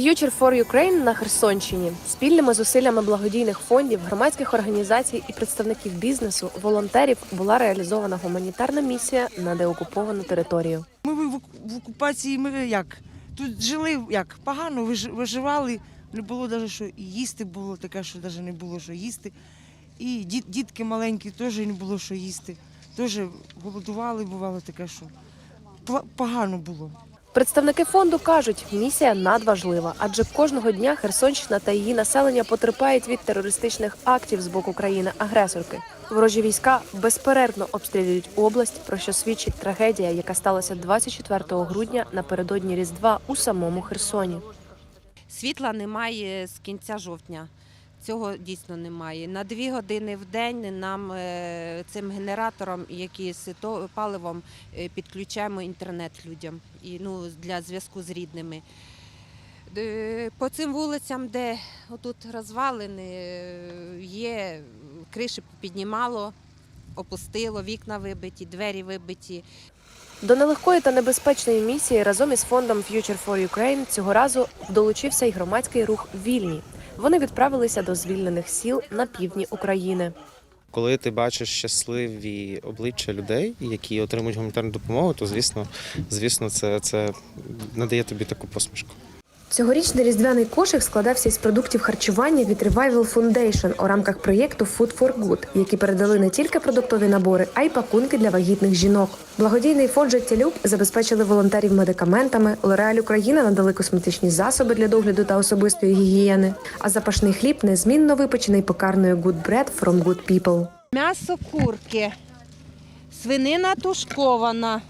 Future for Ukraine на Херсонщині спільними зусиллями благодійних фондів, громадських організацій і представників бізнесу, волонтерів була реалізована гуманітарна місія на деокуповану територію. Ми в, окупації ми як? Тут жили як погано, виживали. Не було навіть що і їсти було таке, що навіть не було що їсти. І діт, дітки маленькі теж не було що їсти. Теж голодували, бувало таке, що погано було. Представники фонду кажуть, місія надважлива, адже кожного дня Херсонщина та її населення потерпають від терористичних актів з боку країни-агресорки. Ворожі війська безперервно обстрілюють область, про що свідчить трагедія, яка сталася 24 грудня напередодні Різдва у самому Херсоні. Світла немає з кінця жовтня. Цього дійсно немає. На дві години в день нам е, цим генератором, який з паливом е, підключаємо інтернет людям і ну для зв'язку з рідними. По цим вулицям, де отут розвалини, е, є криші піднімало, опустило, вікна вибиті, двері вибиті. До нелегкої та небезпечної місії разом із фондом Future for Ukraine цього разу долучився й громадський рух Вільні. Вони відправилися до звільнених сіл на півдні України. Коли ти бачиш щасливі обличчя людей, які отримують гуманітарну допомогу, то звісно, звісно, це, це надає тобі таку посмішку. Цьогорічний різдвяний кошик складався із продуктів харчування від Revival Foundation у рамках проєкту Food for Good, які передали не тільки продуктові набори, а й пакунки для вагітних жінок. Благодійний фонд «Життєлюб» забезпечили волонтерів медикаментами. Лореаль Україна надали косметичні засоби для догляду та особистої гігієни. А запашний хліб незмінно випечений пекарною Good Bread from Good People. М'ясо курки, свинина тушкована,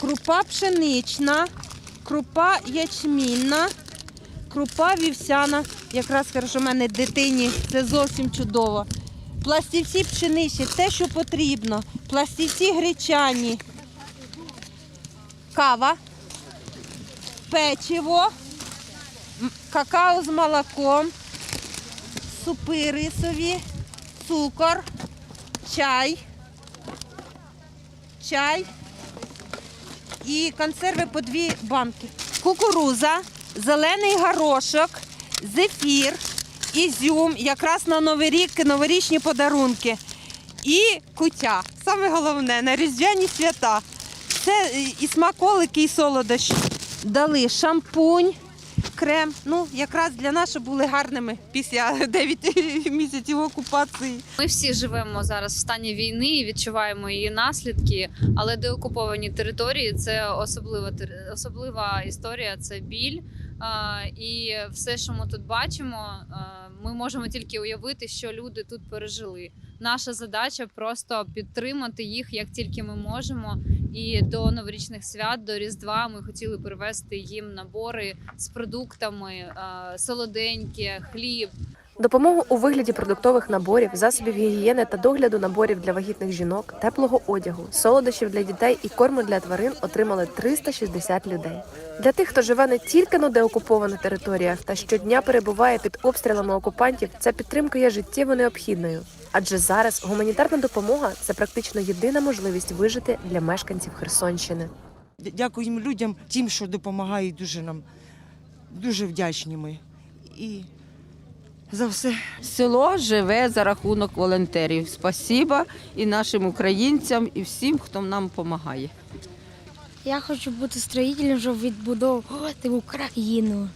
крупа пшенична, крупа ячмінна, крупа вівсяна. Якраз хорошо, в мене дитині це зовсім чудово. Пластівці пшеничні, те, що потрібно. Пластівці гречані, кава, печиво, какао з молоком. Супи рисові, цукор, чай, чай і консерви по дві банки. Кукуруза, зелений горошок, зефір, ізюм, якраз на Новий рік новорічні подарунки. І кутя. Саме головне на різдвяні свята. Це і смаколики, і солодощі. Дали шампунь, крем. Ну, якраз для нас, були гарними після 9 місяців окупації. Ми всі живемо зараз в стані війни і відчуваємо її наслідки, але деокуповані території це особлива особлива історія, це біль. І все, що ми тут бачимо, ми можемо тільки уявити, що люди тут пережили. Наша задача просто підтримати їх як тільки ми можемо. І до новорічних свят, до Різдва ми хотіли привезти їм набори з продуктами, солоденьке, хліб. Допомогу у вигляді продуктових наборів, засобів гігієни та догляду наборів для вагітних жінок, теплого одягу, солодощів для дітей і корму для тварин отримали 360 людей. Для тих, хто живе не тільки на деокупованих територіях та щодня перебуває під обстрілами окупантів, ця підтримка є життєво необхідною. Адже зараз гуманітарна допомога це практично єдина можливість вижити для мешканців Херсонщини. Дякуємо людям, тим, що допомагають дуже нам. Дуже вдячні ми. І за все. Село живе за рахунок волонтерів. Спасіба і нашим українцям, і всім, хто нам допомагає. Я хочу бути строїтелем, щоб відбудовувати Україну.